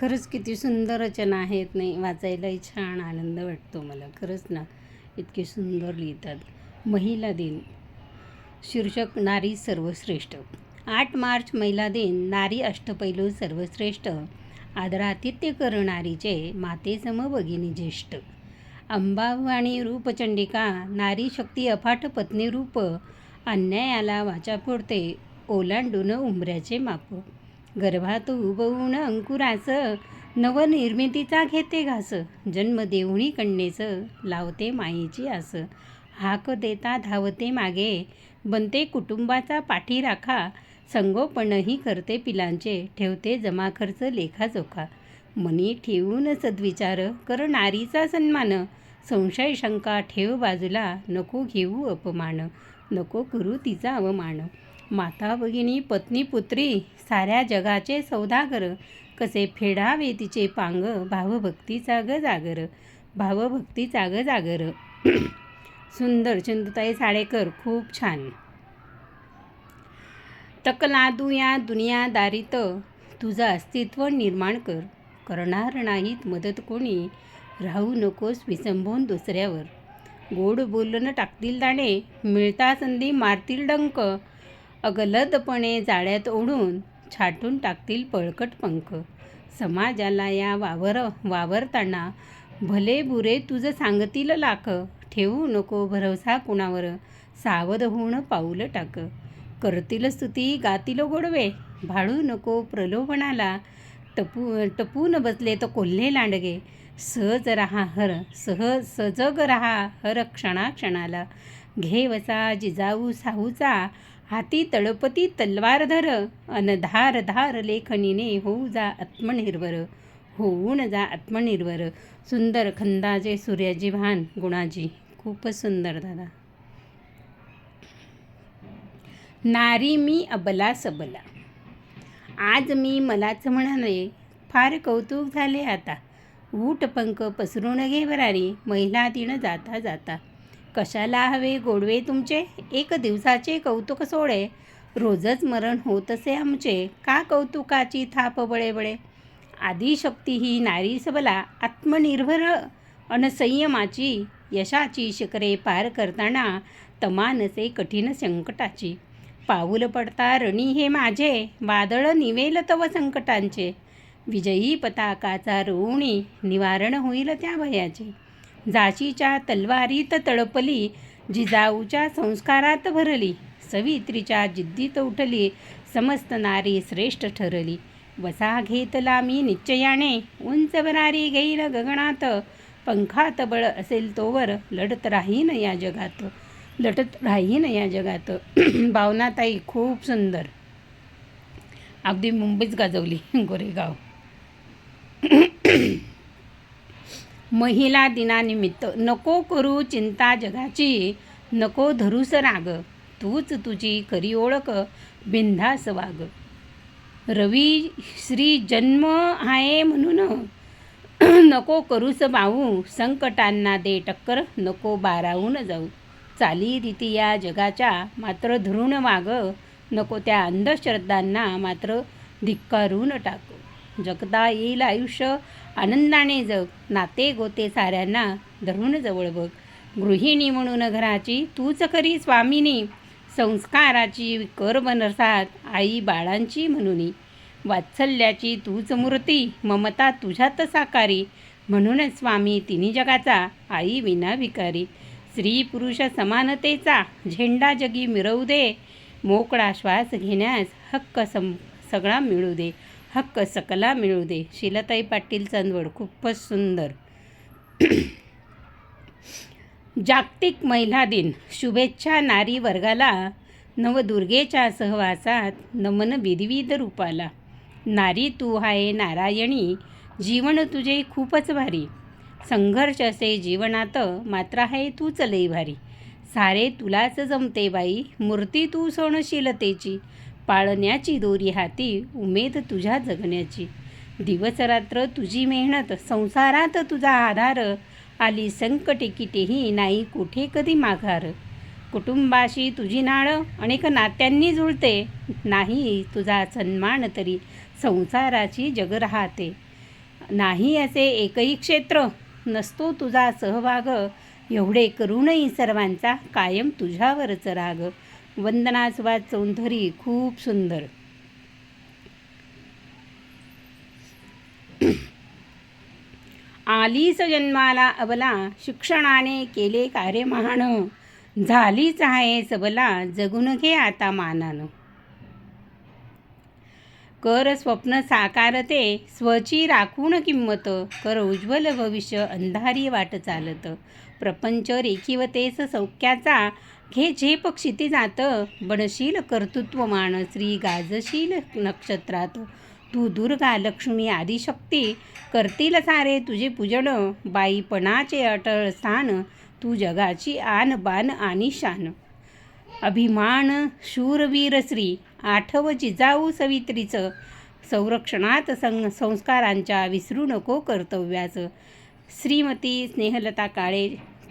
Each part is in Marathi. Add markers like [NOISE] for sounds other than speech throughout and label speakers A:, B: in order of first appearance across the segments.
A: खरंच किती सुंदर रचना आहेत नाही? वाचायलाही छान आनंद वाटतो मला. खरंच ना इतके सुंदर लिहितात. महिला दिन. शीर्षक नारी सर्वश्रेष्ठ. आठ मार्च महिला दिन. नारी अष्टपैलू सर्वश्रेष्ठ. आदरातिथ्य करणारीचे मातेसम भगिनी ज्येष्ठ. अंबावाणी रूपचंडिका नारी शक्ती अफाट पत्नी रूप. अन्यायाला वाचा फोडते. ओलांडून उंबऱ्याचे माप. गर्भात उबवून अंकुराचं नवनिर्मितीचा घेते घास जन्म देऊणी कन्येचं लावते मायेची आस. हाक देता धावते मागे बनते कुटुंबाचा पाठीराखा संगोपनही करते पिलांचे ठेवते जमा खर्च लेखाजोखा मनी ठेवून सद्विचार कर नारीचा सन्मान संशय शंका ठेव बाजूला नको घेऊ अपमान नको करू तिचा अवमान. माता भगिनी पत्नी पुत्री साऱ्या जगाचे सौदागर. कसे फेडावे तिचे पांग भावभक्तीचा ग जागर. भावभक्तीचा ग जागर. [CLEARS THROAT] सुंदर चंदुताई साडेकर खूप छान. तकलादू या दुनियादारीत तुझं अस्तित्व निर्माण कर. करणार नाहीत मदत कोणी? राहू नकोस विसंबून दुसऱ्यावर. गोड बोलणं टाकतील दाणे मिळता संधी मारतील डंक. अगलदपणे जाळ्यात ओढून छाटून टाकतील पळकट पंख. समाजाला या वावर वावरताना भले बुरे तुझं सांगतील लाख ठेवू नको भरवसा कुणावर सावध होऊन पाऊल टाक. करतील स्तुती गातील गोडवे भाळू नको प्रलोभनाला. टपू टपून बसले तर कोल्हे लांडगे. सहज रहा हर सहज सजग रहा हर क्षणाक्षणाला. घे वसा जिजाऊ साहूचा हाती तळपती तलवार धर अनधार धार लेखनीने होऊ जा आत्मनिर्भर होऊन जा आत्मनिर्भर. सुंदर खंदाजे सूर्याजी भान गुणाजी खूपच सुंदर दादा. नारी मी अबला सबला. आज मी मलाच म्हणाले फार कौतुक झाले आता. ऊट पंख पसरून घे भरारी महिला तिनं जाता जाता. कशाला हवे? गोडवे तुमचे? एक दिवसाचे कौतुक सोडे. रोजच मरण होत असे आमचे. का कौतुकाची थाप बळे बळे आदिशक्ती ही नारी सबला आत्मनिर्भर अन संयमाची यशाची शिखरे पार करताना तमानसे कठीण संकटाची. पाऊल पडता रणी हे माझे वादळ निवेल तव संकटांचे. विजयी पताकाचा रोवणी निवारण होईल त्या भयाचे. जाशीच्या तलवारीत तळपली जिजाऊच्या संस्कारात भरली सवित्रीच्या जिद्दीत उठली समस्त नारी श्रेष्ठ ठरली. वसा घेतला मी निश्चयाने उंच भरारी घेईल गगनात. पंखात बळ असेल तोवर लढत राहीन या जगात. लढत राहीन या जगात. [CLEARS THROAT] भावनाताई खूप सुंदर. अगदी मुंबईच गाजवली गोरेगाव. [CLEARS THROAT] महिला दिनानिमित्त नको करू चिंता जगाची नको धरूस राग तूच तुझी खरी ओळख बिंधास वाग. रवी श्री जन्म आहे म्हणून [CLEARS THROAT] नको करूस बाऊ संकटांना दे टक्कर नको बारावून जाऊ. चाली रीती या जगाच्या मात्र धरून वाग. नको त्या अंधश्रद्धांना मात्र धिक्कारून टाक. जगता येईल आयुष्य आनंदाने जग नाते गोते साऱ्यांना धरून जवळ बघ. गृहिणी म्हणून घराची तूच खरी स्वामिनी. संस्काराची कर बनसात आई बाळांची म्हणून. वात्सल्याची तूच मूर्ती ममता तुझ्यात साकारी. म्हणूनच स्वामी तिन्ही जगाचा आई विना विकारी स्त्री पुरुष समानतेचा झेंडा जगी मिरवू दे. मोकळा श्वास घेण्यास हक्क सम सगळा मिळू दे. हक्क सकला मिळू दे. शिलाताई पाटील चांदवड खूपच सुंदर. जागतिक महिला दिन. शुभेच्छा नारी वर्गाला नवदुर्गेच्या सहवासात नमन विविध रूपाला. नारी तू आहे नारायणी. जीवन तुझे खूपच भारी. संघर्ष असे जीवनात मात्र आहे तूच लई भारी. सारे तुलाच जमते बाई. मूर्ती तू सोनशीलतेची पाळण्याची दोरी हाती उमेद तुझ्या जगण्याची. दिवसरात्र तुझी मेहनत संसारात तुझा आधार. आली संकटे किटेही नाही कुठे कधी माघार. कुटुंबाशी तुझी नाळं अनेक नात्यांनी जुळते. नाही तुझा सन्मान तरी संसाराची जग राहते. नाही असे एकही क्षेत्र नसतो तुझा सहभाग. एवढे करूनही सर्वांचा कायम तुझ्यावरच राग. वंदना सुभाष चौधरी खूप सुंदर. [CLEARS THROAT] आलीच जन्माला अबला शिक्षणाने केले कार्य महान. झालीच आहे सबला जगून घे आता मानानं. कर स्वप्न साकारते स्वची राखून किंमत. कर उज्ज्वल भविष्य अंधारी वाट चालत. प्रपंच रेखीवतेस सौख्याचा घे पक्षी ते जातं बनशील कर्तृत्व मान श्री गाजशील नक्षत्रात. तू दुर्गा लक्ष्मी आदिशक्ती करतील सारे तुझे पूजन बाईपणाचे अटळ स्थान तू जगाची आन बान आणि शान. अभिमान शूरवीर श्री आठव जिजाऊ सवित्रीचं संरक्षणात सं संस्कारांच्या विसरू नको कर्तव्याचं. श्रीमती स्नेहलता काळे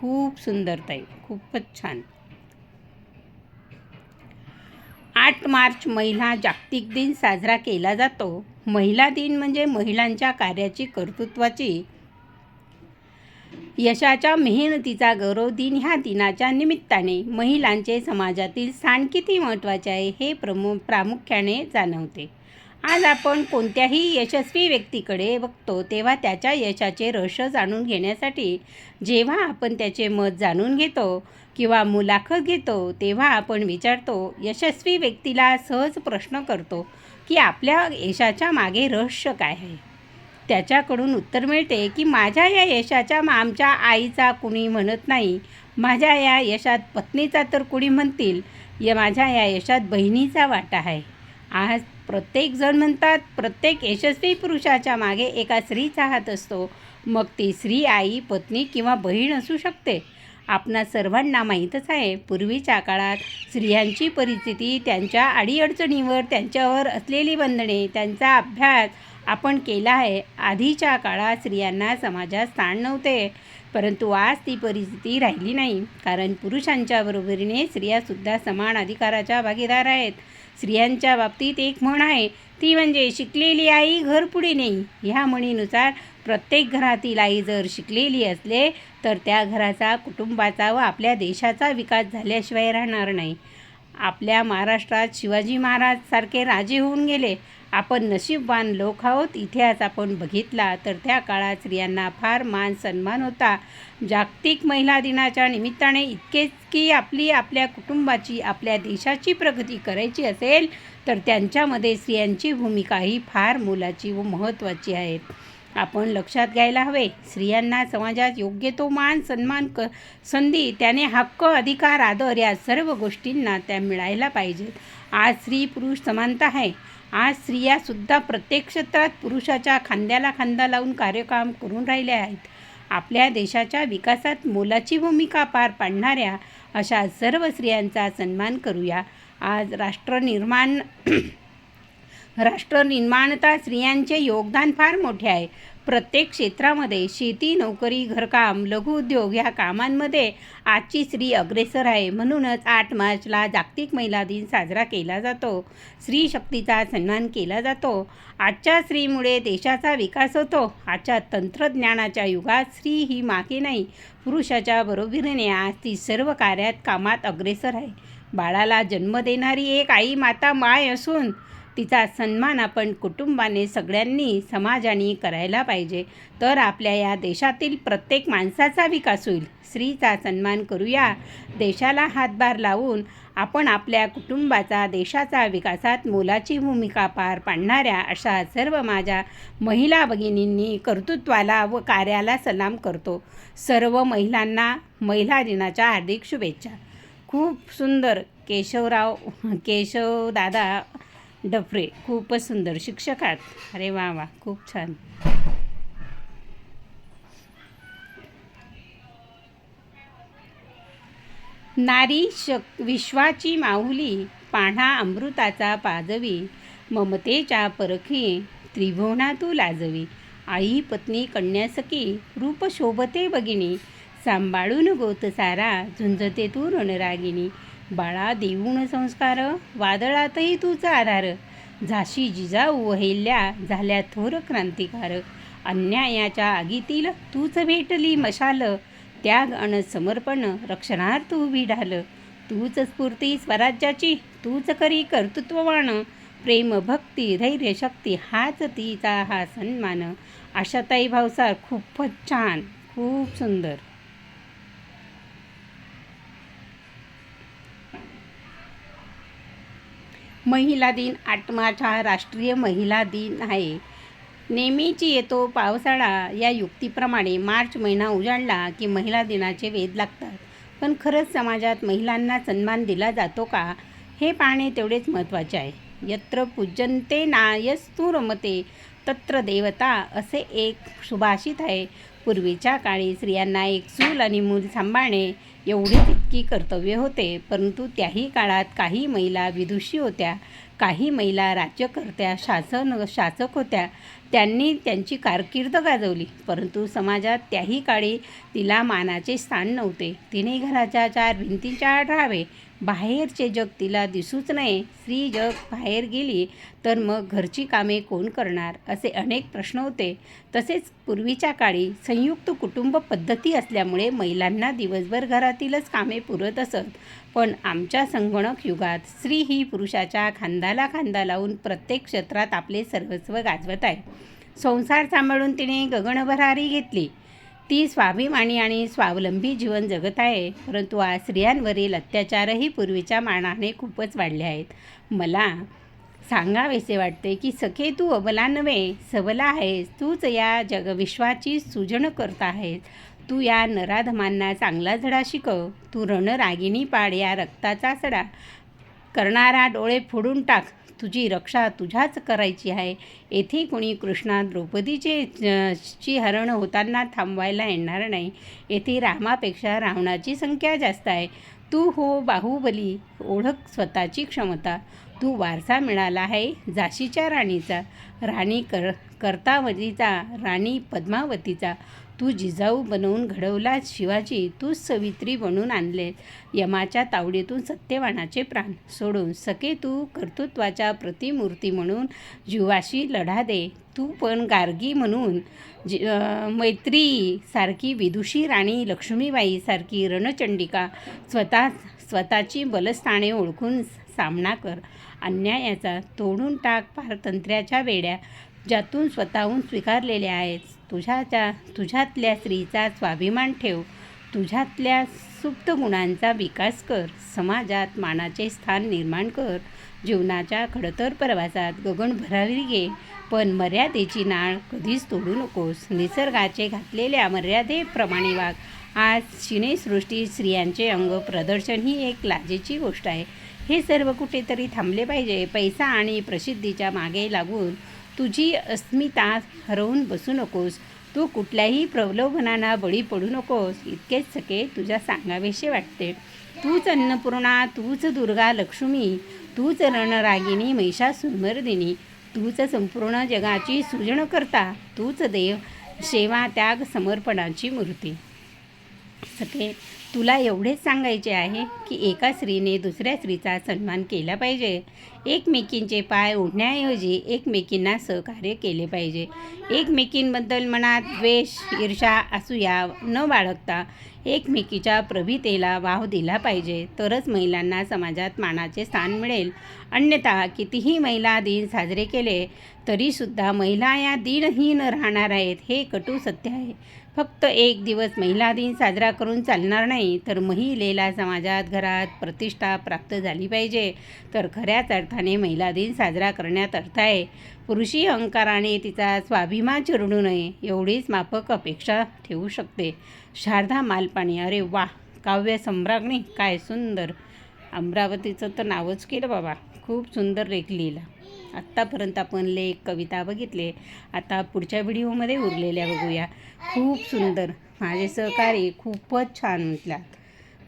A: खूप सुंदर ताई खूपच छान. आठ मार्च महिला जागतिक दिन साजरा केला जातो. महिला दिन म्हणजे महिलांच्या कार्याची कर्तृत्वाची यशाच्या मेहनतीचा गौरव दिन ह्या दिनाच्या निमित्ताने महिलांचे समाजातील स्थान किती महत्त्वाचे आहे हे प्रमु प्रामुख्याने जाणवते. आज आपण कोणत्याही यशस्वी व्यक्तीकडे बघतो तेव्हा त्याच्या यशाचे रहस्य जाणून घेण्यासाठी जेव्हा आपण त्याचे मत जाणून घेतो किंवा मुलाखत घेतो तेव्हा आपण विचारतो यशस्वी व्यक्तीला सहज प्रश्न करतो की आपल्या यशाच्या मागे रहस्य काय आहे? त्याच्याकडून उत्तर मिळते की माझ्या या यशाच्या आमच्या आईचा कुणी म्हणत नाही माझ्या या यशात पत्नीचा तर कुणी म्हणतील या माझ्या या यशात बहिणीचा वाटा आहे. आज प्रत्येकजण म्हणतात प्रत्येक यशस्वी पुरुषाच्या मागे एका स्त्रीचा हात असतो. मग ती स्त्री आई पत्नी किंवा बहीण असू शकते. आपणा सर्वांना माहीतच आहे पूर्वीच्या काळात स्त्रियांची परिस्थिती त्यांच्या अडीअडचणीवर त्यांच्यावर असलेली बंधने त्यांचा अभ्यास आपण केला आहे. आधीच्या काळात स्त्रियांना समाजात स्थान नव्हते परंतु आज ती परिस्थिती राहिली नाही. कारण पुरुषांच्या बरोबरीने स्त्रियासुद्धा समान अधिकाराच्या भागीदार आहेत. स्त्रियांच्या बाबतीत एक म्हण आहे. ती म्हणजे शिकलेली आई घर पुढे नाही ह्या म्हणीनुसार प्रत्येक घरातील आई जर शिकलेली असले तर त्या घराचा कुटुंबाचा व आपल्या देशाचा विकास झाल्याशिवाय राहणार नाही. आपल्या महाराष्ट्रात शिवाजी महाराज सारखे राजे होऊन गेले. आपण नशीबवान लोक आहोत. इतिहास आपण बघितला तर त्या काळात स्त्रियांना फार मान सन्मान होता. जागतिक महिला दिनाच्या निमित्ताने इतकेच की आपली आपल्या कुटुंबाची आपल्या देशाची प्रगती करायची असेल तर त्यांच्यामध्ये स्त्रियांची भूमिका ही फार मोलाची व महत्त्वाची आहे. आपण लक्षात घ्यायला हवे स्त्रियांना समाजात योग्य तो मान सन्मान क संधी त्याने हक्क अधिकार आदर या सर्व गोष्टींना त्या मिळायला पाहिजेत. आज स्त्री पुरुष समानता आहे. आज स्त्रियासुद्धा प्रत्येक क्षेत्रात पुरुषाच्या खांद्याला खांदा लावून कार्यकाम करून राहिल्या आहेत. आपल्या देशाच्या विकासात मोलाची भूमिका पार पाडणाऱ्या अशा सर्व स्त्रियांचा सन्मान करूया. आज राष्ट्रनिर्माण राष्ट्रनिर्माणता स्त्रियांचे योगदान फार मोठे आहे. प्रत्येक क्षेत्रामध्ये शेती नोकरी घरकाम लघुउद्योग ह्या कामांमध्ये आजची स्त्री अग्रेसर आहे. म्हणूनच आठ मार्चला जागतिक महिला दिन साजरा केला जातो. स्त्री शक्तीचा सन्मान केला जातो. आजच्या स्त्रीमुळे देशाचा विकास होतो. आजच्या तंत्रज्ञानाच्या युगात स्त्री ही मागे नाही पुरुषाच्या बरोबरीने आज ती सर्व कार्यात कामात अग्रेसर आहे. बाळाला जन्म देणारी एक आई माता माय असून तिचा सन्मान आपण कुटुंबाने सगळ्यांनी समाजाने करायला पाहिजे. तर आपल्या या देशातील प्रत्येक माणसाचा विकास होईल. स्त्रीचा सन्मान करूया. देशाला हातभार लावून आपण आपल्या कुटुंबाचा देशाचा विकासात मोलाची भूमिका पार पाडणाऱ्या अशा सर्व माझ्या महिला भगिनींनी कर्तृत्वाला व कार्याला सलाम करतो. सर्व महिलांना महिला दिनाच्या हार्दिक शुभेच्छा. खूप सुंदर केशवराव केशव दादा डफरे खूपच सुंदर. शिक्षक आहात. अरे वा वा खूप छान. नारी शक विश्वाची माहुली पाढा अमृताचा पाजवी ममतेच्या परखी त्रिभुवनातू लाजवी. आई पत्नी कन्यासकी रूप शोभते भगिनी सांभाळून गोत सारा झुंजते तू रणरागिनी बाळा देऊन संस्कार वादळातही तुझा आधार झाशी जिजाऊ वहिल्या झाल्या थोर क्रांतिकार. अन्यायाच्या आगीतील तूच भेटली मशाल. त्याग अन समर्पण रक्षणार तू ढाल तूच स्फूर्ती स्वराज्याची तूच करी कर्तृत्ववान. प्रेम भक्ती धैर्य शक्ती हाच तिचा हा सन्मान. आशाताई भावसार खूपच छान खूप सुंदर. महिला दिन आठवाचा राष्ट्रीय महिला दिन आहे. नेहमीची येतो पावसाळा. या युक्तीप्रमाणे मार्च महिना उजाडला की महिला दिनाचे वेध लागतात. पण खरंच समाजात महिलांना सन्मान दिला जातो का? हे पाहणे तेवढेच महत्त्वाचे आहे. यत्र पूजनते नायस्तू रमते तत्र देवता असे एक सुभाषित आहे. पूर्वीच्या काळी स्त्रियांना एक चूल आणि मूल सांभाळणे एवढीच इतकी कर्तव्य होते परंतु त्याही काळात काही महिला विदुषी होत्या काही महिला राज्यकर्त्या शासन शासक होत्या त्यांनी त्यांची कारकीर्द गाजवली परंतु समाजात त्याही काळी तिला मानाचे स्थान नव्हते. तिने घराच्या चार भिंतीच्या आड राहावे बाहेरचे जग तिला दिसूच नये. स्त्री जग बाहेर गेली तर मग घरची कामे कोण करणार? असे अनेक प्रश्न होते. तसेच पूर्वीच्या काळी संयुक्त कुटुंब पद्धती असल्यामुळे महिलांना दिवसभर घरातीलच कामे पुरत असत. पण आमच्या संगणक युगात स्त्री ही पुरुषाच्या खांदाला खांदा लावून प्रत्येक क्षेत्रात आपले सर्वस्व गाजवत आहे. संसार सांभाळून तिने गगनभरारी घेतली. ती स्वाभिमानी आणि स्वावलंबी जीवन जगत आहे परंतु आज स्त्रियांवरील अत्याचारही पूर्वीच्या मानाने खूपच वाढले आहेत. मला सांगावेसे वाटते की सखे तू अबला नव्हे सबला आहेस. तूच या जगविश्वाची सुजन करता आहेस. तू या नराधमांना चांगला धडा शिकव. तू रणरागिणी पाड या रक्ताचा सडा. करणारा डोळे फोडून टाक. तुझी रक्षा तुझ्याच करायची आहे. येथे कोणी कृष्णा द्रौपदीचे ची हरण होताना थांबवायला येणार नाही. येथे रामापेक्षा रावणाची संख्या जास्त आहे. तू हो बाहुबली ओळख स्वतःची क्षमता. तू वारसा मिळाला आहे झाशीच्या राणीचा राणी कर कर्तावतीचा राणी पद्मावतीचा. तू जिजाऊ बनवून घडवला शिवाजी तू सवित्री बनून आणले. यमाच्या तावडीतून सत्यवानाचे प्राण. सोडून सके तू कर्तृत्वाच्या प्रतिमूर्ती म्हणून जीवाशी लढा दे. तू पण गार्गी म्हणून जी मैत्री सारखी विदुषी राणी लक्ष्मीबाई सारखी रणचंडिका स्वतः स्वतःची बलस्थाने ओळखून सामना कर. अन्यायाचा तोडून टाक पारतंत्र्याच्या वेड्या. ज्यातून स्वतःहून स्वीकारलेल्या आहेत तुझ्याच्या तुझ्यातल्या स्त्रीचा स्वाभिमान ठेव. तुझ्यातल्या सुप्त गुणांचा विकास कर. समाजात मानाचे स्थान निर्माण कर. जीवनाच्या खडतर प्रवासात गगन भरावी घे. पण मर्यादेची नाळ कधीच तोडू नकोस. निसर्गाचे घातलेल्या मर्यादेप्रमाणे वाघ आज शिनेसृष्टी स्त्रियांचे अंग प्रदर्शन ही एक लाजेची गोष्ट आहे. हे सर्व कुठेतरी थांबले पाहिजे. पैसा आणि प्रसिद्धीच्या मागे लागून तुझी अस्मिता हरवून बसू नकोस. तू कुठल्याही प्रलोभनांना बळी पडू नकोस. इतकेच सके तुझ्या सांगावेसे वाटते. तूच अन्नपूर्णा तूच दुर्गा लक्ष्मी तूच रणरागिणी महिषासुरमर्दिनी तूच संपूर्ण जगाची सृजन करता तूच देव सेवा त्याग समर्पणाची मूर्ती. सके तुला एवढेच सांगायचे आहे की एका स्त्रीने दुसऱ्या स्त्रीचा सन्मान केला पाहिजे. एकमेकींचे पाय ओढण्याऐवजी एकमेकींना सहकार्य केले पाहिजे. एकमेकींबद्दल मनात द्वेष ईर्षा असूया न बाळगता एकमेकीच्या प्रभितेला वाव दिला पाहिजे. तरच महिलांना समाजात मानाचे स्थान मिळेल. अन्यथा कितीही महिला दिन साजरे केले तरीसुद्धा महिला या दिनहीन राहणार आहेत हे कटू सत्य आहे. फक्त एक दिवस महिला दिन साजरा करून चालणार नाही तर महिलेला समाजात घरात प्रतिष्ठा प्राप्त झाली पाहिजे. तर खऱ्याच अर्थाने महिला दिन साजरा करण्यात अर्थ आहे. पुरुषी अहंकाराने तिचा स्वाभिमान चिरडू नये एवढीच माफक अपेक्षा ठेवू शकते. शारदा मालपाणी अरे वा काव्य सम्राज्ञी काय सुंदर! अमरावतीचं तर नावच केलं बाबा. खूप सुंदर लेख लिहिला. आत्तापर्यंत आपण लेख कविता बघितले. आता पुढच्या व्हिडिओमध्ये उरलेल्या बघूया. खूप सुंदर. माझे सहकारी खूपच छान म्हटल्यात.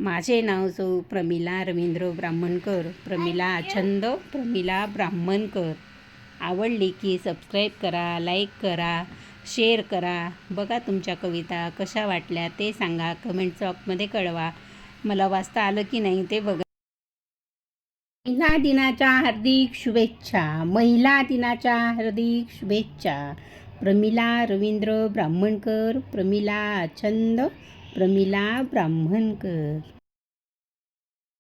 A: माझे नाव सौ प्रमिला रवींद्र ब्राह्मणकर प्रमिला छंद प्रमिला ब्राह्मणकर. आवडली की सबस्क्राईब करा लाईक करा शेअर करा. बघा तुमच्या कविता कशा वाटल्या ते सांगा. कमेंट बॉक्समध्ये कळवा. मला वाचता आलं की नाही ते बघा. महिला दिनाच्या हार्दिक शुभेच्छा. महिला दिनाच्या हार्दिक शुभेच्छा. प्रमिला रवींद्र ब्राह्मणकर प्रमिला छंद प्रमिला ब्राह्मणकर.